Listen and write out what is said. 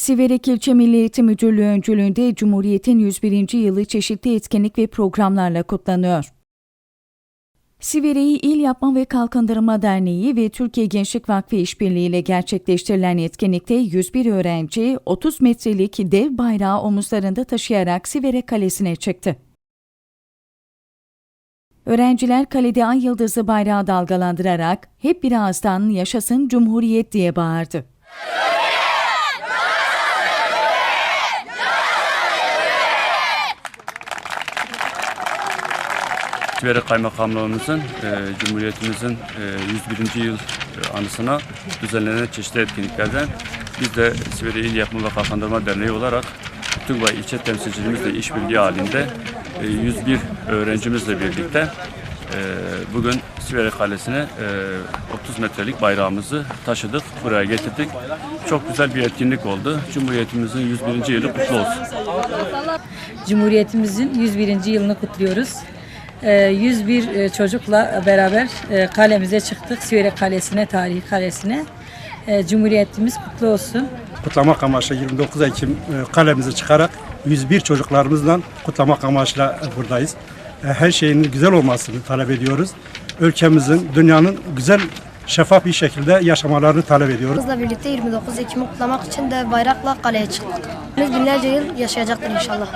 Siverek İlçe Milli Eğitim Müdürlüğü öncülüğünde Cumhuriyet'in 101. yılı çeşitli etkinlik ve programlarla kutlanıyor. Siverek'i İl Yapma ve Kalkındırma Derneği ve Türkiye Gençlik Vakfı işbirliğiyle gerçekleştirilen etkinlikte 101 öğrenci 30 metrelik dev bayrağı omuzlarında taşıyarak Siverek Kalesi'ne çıktı. Öğrenciler kalede ay yıldızı bayrağı dalgalandırarak hep bir ağızdan yaşasın Cumhuriyet diye bağırdı. Siverek Kaymakamlığımızın, e, Cumhuriyetimizin e, 101. yıl e, anısına düzenlenen çeşitli etkinliklerden biz de Siverek İl Yapma ve Kalkındırma Derneği olarak Tügva ilçe temsilcilerimizle işbirliği halinde e, 101 öğrencimizle birlikte e, bugün Siverek Kalesi'ne e, 30 metrelik bayrağımızı taşıdık, buraya getirdik. Çok güzel bir etkinlik oldu. Cumhuriyetimizin 101. yılı kutlu olsun. Cumhuriyetimizin 101. yılını kutluyoruz. Ee, 101 e, çocukla beraber e, kalemize çıktık. Siverek Kalesi'ne, tarihi kalesine. Ee, Cumhuriyetimiz kutlu olsun. kutlamak amaçlı 29 Ekim e, kalemizi çıkarak 101 çocuklarımızla kutlamak amaçlı buradayız. E, Her şeyin güzel olmasını talep ediyoruz. Ülkemizin, dünyanın güzel, şeffaf bir şekilde yaşamalarını talep ediyoruz. Kızla birlikte 29 Ekim'i kutlamak için de bayrakla kaleye çıktık. Biz binlerce yıl yaşayacaktır inşallah.